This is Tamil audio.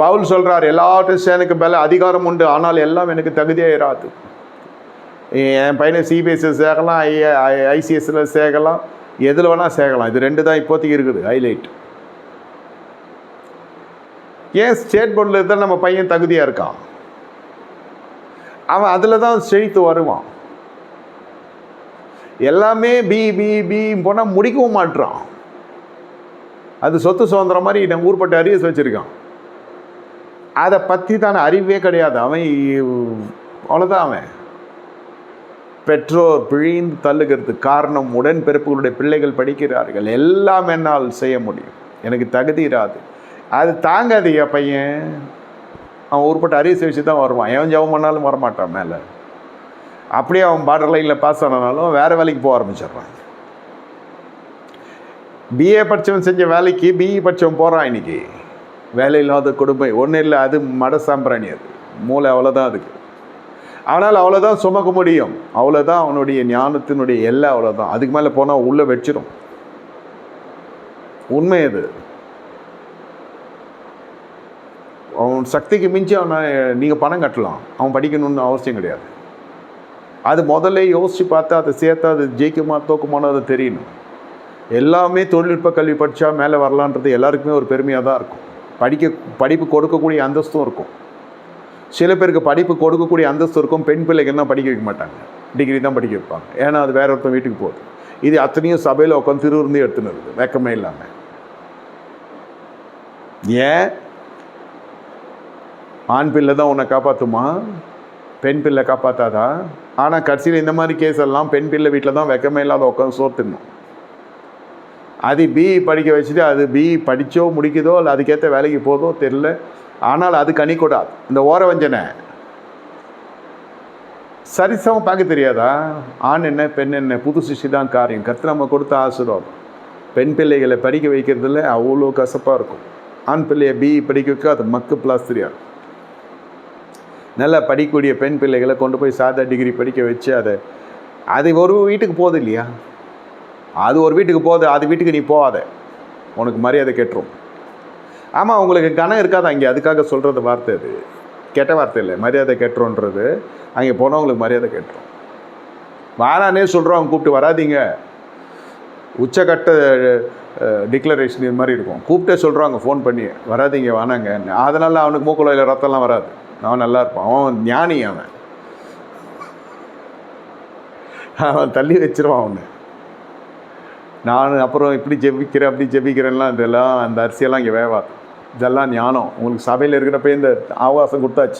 பவுல் சொல்கிறார் எல்லாவற்றையும் எனக்கு பல அதிகாரம் உண்டு ஆனால் எல்லாம் எனக்கு தகுதியாக இராது என் பையனை சிபிஎஸ்சியில் சேர்க்கலாம் ஐ ஐசிஎஸ்சில் சேர்க்கலாம் எதில் வேணால் சேர்க்கலாம் இது ரெண்டு தான் இப்போதைக்கு இருக்குது ஹைலைட் ஏன் ஸ்டேட் போர்டில் இருந்தால் நம்ம பையன் தகுதியாக இருக்கான்? அவன் அதில் தான் செழித்து வருவான். எல்லாமே பி பி பி போனால் முடிக்கவும் மாட்டுறான் அது சொத்து சுதந்திரம் மாதிரி நம்ம ஊர்பட்ட அரியஸ் வச்சுருக்கான். அதை பற்றி தானே அறிவே கிடையாது. அவன் அவ்வளோதான் அவன். பெற்றோர் பிழிந்து தள்ளுகிறது காரணம் உடன்பிறப்புகளுடைய பிள்ளைகள் படிக்கிறார்கள். எல்லாம் என்னால் செய்ய முடியும். எனக்கு தகுதி இராது. அது தாங்காது என் பையன். அவன் உருப்பட்ட அரிய வச்சு தான் வருவான். எவன் ஜவம் பண்ணாலும் வரமாட்டான் மேலே. அப்படியே அவன் பார்டர் லைனில் பாஸ் ஆனாலும் வேறு வேலைக்கு போக ஆரம்பிச்சிடுறான். பிஏ படித்தவன் செஞ்ச வேலைக்கு பிஇ படித்தவன் போகிறான் இன்னைக்கு. வேலை இல்லாத கொடுமை. ஒன்றும் இல்லை அது மட சாம்பிராணி அது. மூளை அவ்வளோதான் அதுக்கு. ஆனால் அவ்வளோதான் சுமக்க முடியும். அவ்வளோதான் அவனுடைய ஞானத்தினுடைய எல்லை அவ்வளோதான் அதுக்கு மேலே போனால் உள்ளே வச்சிடும் உண்மை அது. அவன் சக்திக்கு மிஞ்சி அவனை நீங்கள் பணம் கட்டலாம். அவன் படிக்கணும்னு அவசியம் கிடையாது. அது முதல்ல யோசித்து பார்த்து அதை சேர்த்து அது ஜெயிக்குமா தோக்குமானோ அது தெரியணும். எல்லாமே தொழில்நுட்ப கல்வி படித்தா மேலே வரலான்றது எல்லாருக்குமே ஒரு பெருமையாக தான் இருக்கும். படிக்க படிப்பு கொடுக்கக்கூடிய அந்தஸ்தும் இருக்கும். சில பேருக்கு படிப்பு கொடுக்கக்கூடிய அந்தஸ்து இருக்கும். பெண் பிள்ளைகள்லாம் படிக்க வைக்க மாட்டாங்க. டிகிரி தான் படிக்க வைப்பாங்க. ஏன்னா அது வேற ஒருத்தன் வீட்டுக்கு போகுது. இது அத்தனையும் சபையில் உட்காந்து திருவிருந்து எடுத்துன்னு இருக்குது வெக்கமே இல்லாமல் ஏன்? ஆண் பிள்ளை தான் உன்னை காப்பாற்றுமா பெண் பிள்ளை காப்பாற்றாதா ஆனால் கடைசியில் இந்த மாதிரி கேஸ் எல்லாம் பெண் பிள்ளை வீட்டில் தான் வெக்கமே இல்லாத உட்காந்து சோத்துடணும் அது பிஇ படிக்க வச்சுட்டு அது பிஇ படித்தோ முடிக்குதோ இல்லை அதுக்கேற்ற வேலைக்கு போதோ தெரில ஆனால் அது கனி இந்த ஓர வஞ்சனை சரிசமம் பார்க்க தெரியாதா? ஆண் என்ன பெண் என்ன? புது சிஷி தான் காரியம். கற்று நம்ம கொடுத்த ஆசீர்வாதம். பெண் பிள்ளைகளை படிக்க வைக்கிறதுல அவ்வளோ கசப்பாக இருக்கும். ஆண் பிள்ளையை பிஇ படிக்க வைக்க அது மக்கு பிளாஸ்திரியா நல்லா படிக்கக்கூடிய பெண் பிள்ளைகளை கொண்டு போய் சாதா டிகிரி படிக்க வச்சு அதை அது ஒரு வீட்டுக்கு போகுது இல்லையா? அது ஒரு வீட்டுக்கு போகுது அது வீட்டுக்கு நீ போகாத. உனக்கு மரியாதை கெட்டுரும். ஆமாம் உங்களுக்கு கணம் இருக்காது அங்கே அதுக்காக சொல்கிறது வார்த்தை அது. கெட்ட வார்த்தை இல்லை. மரியாதை கெட்டுறோன்றது அங்கே போனவங்களுக்கு மரியாதை கெட்டுரும். வாரானே சொல்கிறோம் அவங்க கூப்பிட்டு வராதீங்க. உச்சக்கட்ட டிக்ளரேஷன் இது மாதிரி இருக்கும். கூப்பிட்டே சொல்கிறாங்க ஃபோன் பண்ணி வராதீங்க வானாங்க. அதனால் அவனுக்கு மூக்குலையில் ரத்தம்லாம் வராது. அவன் நல்லா இருப்பான். அவன் ஞானி அவன். அவன் தள்ளி வச்சிருவான் அவனை. நான் அப்புறம் இப்படி ஜெபிக்கிறேன் அப்படி ஜெபிக்கிறேன்லாம் இதெல்லாம் அந்த அரிசியெல்லாம் இங்கே வேவாது. இதெல்லாம் ஞானம். உங்களுக்கு சபையில் இருக்கிறப்ப இந்த ஆவாசம் கொடுத்தாச்சு.